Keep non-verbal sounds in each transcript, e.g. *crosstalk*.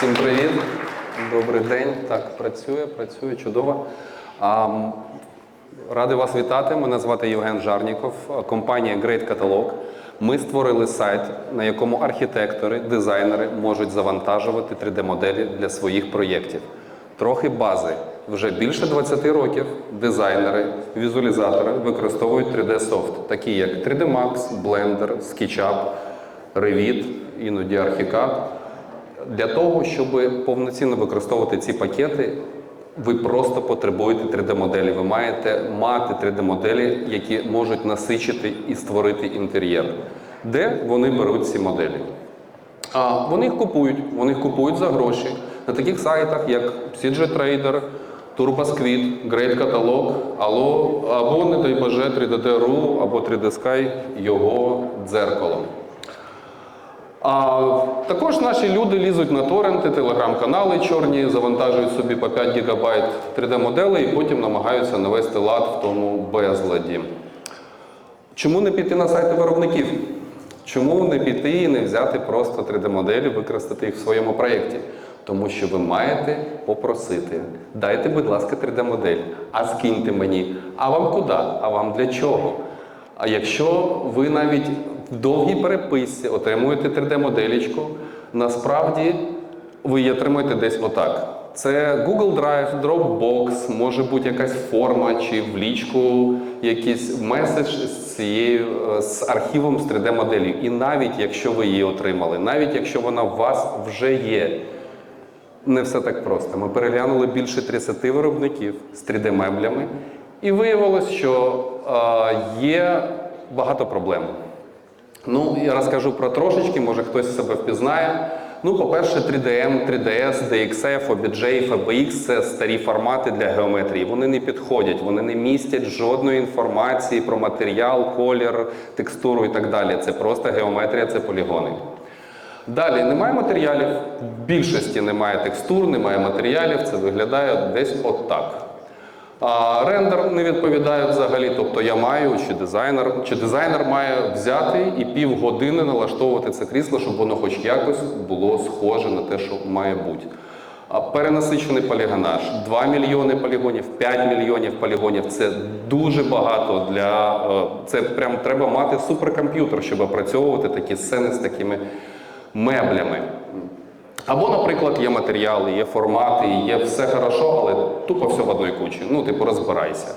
Всім привіт. Добрий день. Так, працює, працює чудово. Радий вас вітати. Мене звати Євген Жарніков, компанія Great Catalog. Ми створили сайт, на якому архітектори, дизайнери можуть завантажувати 3D-моделі для своїх проєктів. Трохи бази. Вже більше 20 років дизайнери, візуалізатори використовують 3D-софт, такі як 3D Max, Blender, SketchUp, Revit, іноді Archicad. Для того, щоб повноцінно використовувати ці пакети, ви просто потребуєте 3D-моделі. Ви маєте мати 3D-моделі, які можуть насичити і створити інтер'єр. Де вони беруть ці моделі? А вони їх купують, вони їх купують за гроші на таких сайтах, як CG Trader, TurboSquid, Great Catalog, або, не дай Боже, 3D.ru, або 3D Sky його дзеркалом. А також наші люди лізуть на торренти, телеграм-канали чорні, завантажують собі по 5 гігабайт 3D-моделей і потім намагаються навести лад в тому безладі. Чому не піти на сайти виробників? Чому не піти і не взяти просто 3D-моделі, використати їх в своєму проєкті? Тому що ви маєте попросити. Дайте, будь ласка, 3D-модель, а скиньте мені. А вам куди? А вам для чого? А якщо ви навіть довгій переписці отримуєте 3D-моделічку, насправді ви її отримуєте десь отак. Це Google Drive, Dropbox, може бути якась форма чи в лічку якийсь меседж з цією е, з архівом з 3D-моделі. І навіть якщо ви її отримали, навіть якщо вона у вас вже є, не все так просто. Ми переглянули більше 30 виробників з 3D-меблями, і виявилось, що е, є багато проблем. Ну, я розкажу про трошечки, може хтось себе впізнає. Ну, по-перше, 3DM, 3DS, DXF, OBJ, FBX – це старі формати для геометрії. Вони не підходять, вони не містять жодної інформації про матеріал, колір, текстуру і так далі. Це просто геометрія, це полігони. Далі немає матеріалів, в більшості немає текстур, немає матеріалів, це виглядає десь отак. А рендер не відповідає взагалі, тобто я маю, чи дизайнер, чи дизайнер має взяти і півгодини налаштовувати це крісло, щоб воно хоч якось було схоже на те, що має бути. А перенасичений полігонаж, 2 мільйони полігонів, 5 мільйонів полігонів це дуже багато для е, це прям треба мати суперкомп'ютер, щоб опрацьовувати такі сцени з такими меблями. Або, наприклад, є матеріали, є формати, є все хорошо, але тупо все в одній кучі. Ну, типу, розбирайся.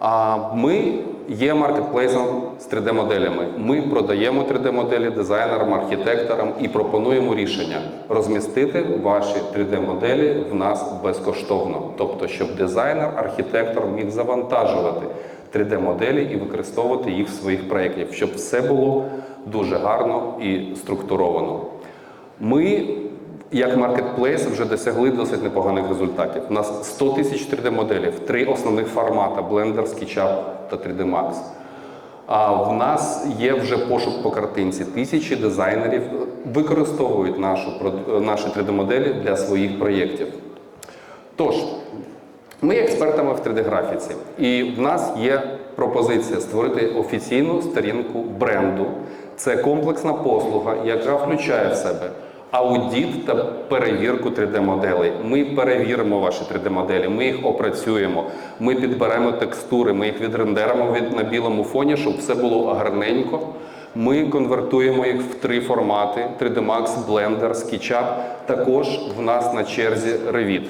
А ми є маркетплейсом з 3D-моделями. Ми продаємо 3D-моделі дизайнерам, архітекторам і пропонуємо рішення розмістити ваші 3D-моделі в нас безкоштовно. Тобто, щоб дизайнер, архітектор міг завантажувати 3D-моделі і використовувати їх в своїх проєктах, щоб все було дуже гарно і структуровано. Ми, як маркетплейс, вже досягли досить непоганих результатів. У нас 100 тисяч 3D-моделів, три основних формата: Blender, SketchUp та 3D Max. А в нас є вже пошук по картинці. Тисячі дизайнерів використовують нашу, наші 3D-моделі для своїх проєктів. Тож, ми експертами в 3D-графіці, і в нас є пропозиція створити офіційну сторінку бренду. Це комплексна послуга, яка включає в себе аудіт та перевірку 3D-моделей. Ми перевіримо ваші 3D-моделі, ми їх опрацюємо, ми підберемо текстури, ми їх відрендеримо від, на білому фоні, щоб все було гарненько. Ми конвертуємо їх в три формати: 3D Max, Blender, SketchUp. Також в нас на черзі Revit.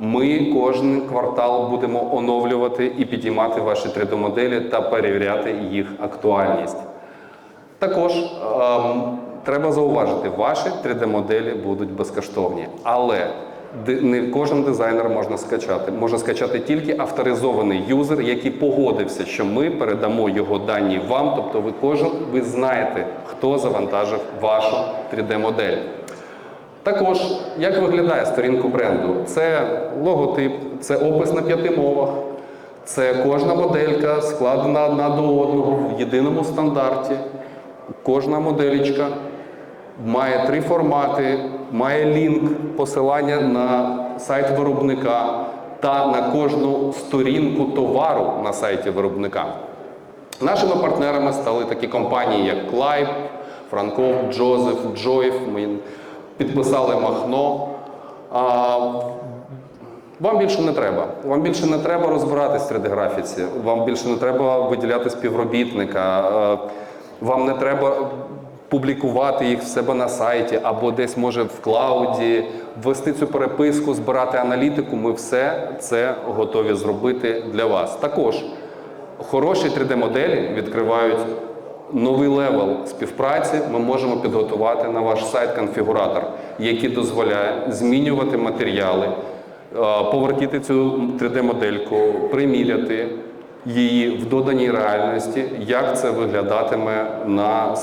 Ми кожен квартал будемо оновлювати і підіймати ваші 3D-моделі та перевіряти їх актуальність. Також ем, треба зауважити, ваші 3D-моделі будуть безкоштовні, але не кожен дизайнер можна скачати. Може скачати тільки авторизований юзер, який погодився, що ми передамо його дані вам. Тобто, ви кожен ви знаєте, хто завантажив вашу 3D-модель. Також, як виглядає сторінку бренду? Це логотип, це опис на п'яти мовах, це кожна моделька складена одна до одного в єдиному стандарті. Кожна моделічка має три формати, має лінк, посилання на сайт виробника та на кожну сторінку товару на сайті виробника. Нашими партнерами стали такі компанії, як Клайб, Франков, Джозеф, Джоїф. Ми підписали Махно. А, вам більше не треба. Вам більше не треба розбиратись в 3D-графіці. Вам більше не треба виділяти співробітника. е, Вам не треба публікувати їх в себе на сайті або десь може в клауді, ввести цю переписку, збирати аналітику. Ми все це готові зробити для вас. Також хороші 3D-моделі відкривають новий левел співпраці. Ми можемо підготувати на ваш сайт конфігуратор, який дозволяє змінювати матеріали, е, повертіти цю 3D-модельку, приміряти її в доданій реальності, як це виглядатиме на,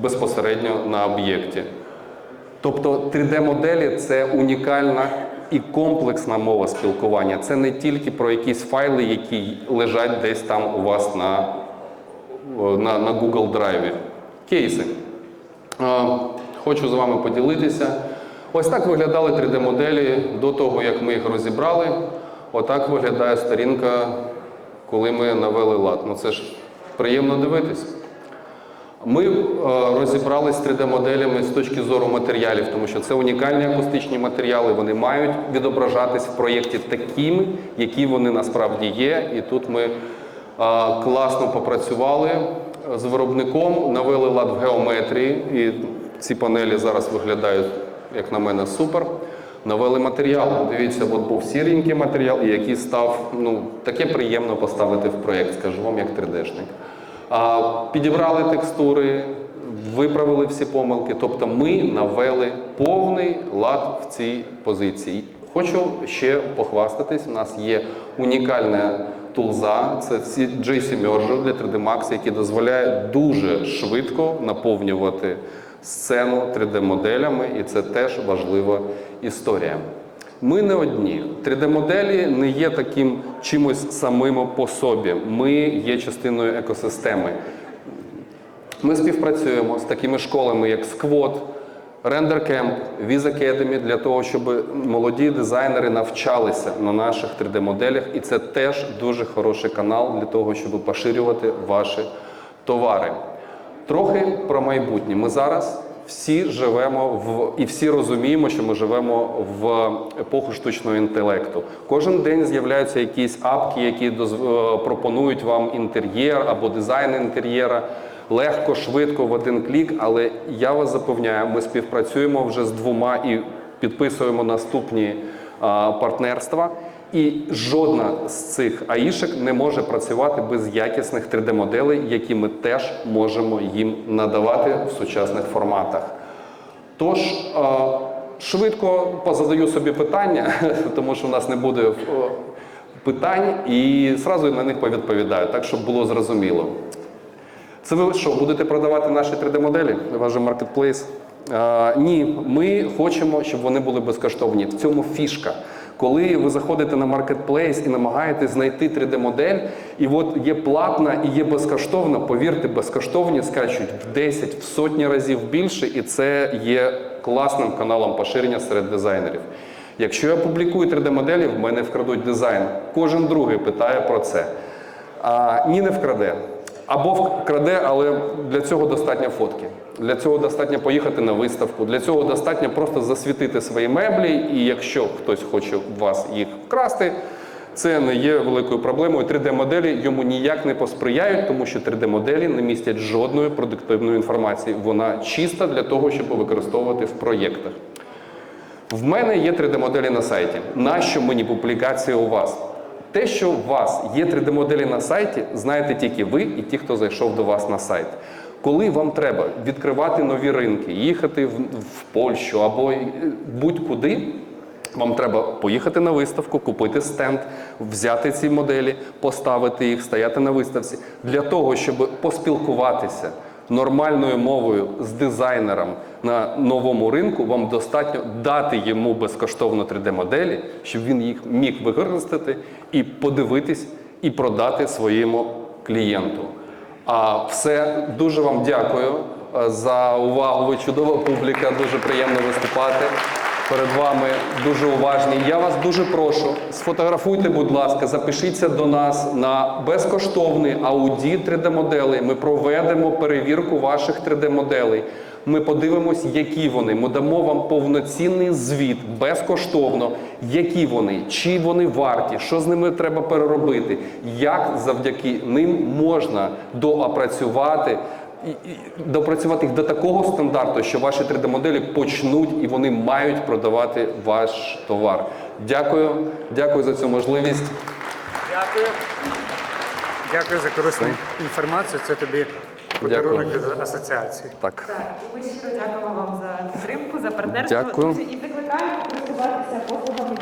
безпосередньо на об'єкті. Тобто 3D-моделі це унікальна і комплексна мова спілкування. Це не тільки про якісь файли, які лежать десь там у вас на, на, на Google Drive. Кейси. Хочу з вами поділитися. Ось так виглядали 3D-моделі до того, як ми їх розібрали. Отак виглядає сторінка, коли ми навели лад. Ну це ж приємно дивитись. Ми е, розібрались з 3D-моделями з точки зору матеріалів, тому що це унікальні акустичні матеріали. Вони мають відображатись в проєкті такими, які вони насправді є. І тут ми е, класно попрацювали з виробником, навели лад в геометрії, і ці панелі зараз виглядають, як на мене, супер. Навели матеріал. Дивіться, от був сіренький матеріал, який став ну, таке приємно поставити в проєкт, скажу вам, як 3D-шник. А, Підібрали текстури, виправили всі помилки. Тобто ми навели повний лад в цій позиції. Хочу ще похвастатись. У нас є унікальна тулза, це JC Merge для 3D Max, який дозволяє дуже швидко наповнювати сцену 3D-моделями, і це теж важлива історія. Ми не одні. 3D-моделі не є таким чимось самим по собі. Ми є частиною екосистеми. Ми співпрацюємо з такими школами, як Squad, Render Camp, Viz Academy, для того, щоб молоді дизайнери навчалися на наших 3D-моделях. І це теж дуже хороший канал для того, щоб поширювати ваші товари. Трохи про майбутнє. Ми зараз всі живемо в і всі розуміємо, що ми живемо в епоху штучного інтелекту. Кожен день з'являються якісь апки, які е, пропонують вам інтер'єр або дизайн інтер'єра. Легко, швидко, в один клік, але я вас запевняю, ми співпрацюємо вже з двома і підписуємо наступні партнерства. І жодна з цих аїшек не може працювати без якісних 3D-моделей, які ми теж можемо їм надавати в сучасних форматах. Тож швидко позадаю собі питання, *laughs* тому що в нас не буде е, питань, і зразу на них повідповідаю, так щоб було зрозуміло. Це ви що, будете продавати наші 3D-моделі? Ваш маркетплейс? Ні, ми хочемо, щоб вони були безкоштовні. В цьому фішка. Коли ви заходите на маркетплейс і намагаєтесь знайти 3D-модель, і от є платна і є безкоштовна, повірте, безкоштовні скачуть в 10, в сотні разів більше, і це є класним каналом поширення серед дизайнерів. Якщо я публікую 3D-моделі, в мене вкрадуть дизайн. Кожен другий питає про це. А, ні, не вкраде. Або вкраде, але для цього достатньо фотки. Для цього достатньо поїхати на виставку. Для цього достатньо просто засвітити свої меблі. І якщо хтось хоче вас їх вкрасти, це не є великою проблемою. 3D-моделі йому ніяк не посприяють, тому що 3D-моделі не містять жодної продуктивної інформації. Вона чиста для того, щоб використовувати в проєктах. В мене є 3D-моделі на сайті. Нащо мені публікація у вас? Те, що у вас є 3D-моделі на сайті, знаєте тільки ви і ті, хто зайшов до вас на сайт. Коли вам треба відкривати нові ринки, їхати в, Польщу або е, будь-куди, вам треба поїхати на виставку, купити стенд, взяти ці моделі, поставити їх, стояти на виставці для того, щоб поспілкуватися нормальною мовою з дизайнером на новому ринку. Вам достатньо дати йому безкоштовно 3D-моделі, щоб він їх міг використати і подивитись і продати своєму клієнту. А все дуже вам дякую е, за увагу. Ви чудова публіка, дуже приємно виступати. Перед вами дуже уважні. Я вас дуже прошу, сфотографуйте, будь ласка, запишіться до нас на безкоштовний аудіт 3D-моделей. Ми проведемо перевірку ваших 3D-моделей. Ми подивимось, які вони. Ми дамо вам повноцінний звіт безкоштовно, які вони, чи вони варті, що з ними треба переробити, як завдяки ним можна доопрацювати. І, і допрацювати їх до такого стандарту, що ваші 3D-моделі почнуть і вони мають продавати ваш товар. Дякую, дякую за цю можливість. Дякую. Дякую за корисну інформацію. Це тобі подарунок від асоціації. Так. Так, і ми щиро дякуємо вам за підтримку, за партнерство. Дякую. І закликаємо користуватися послугами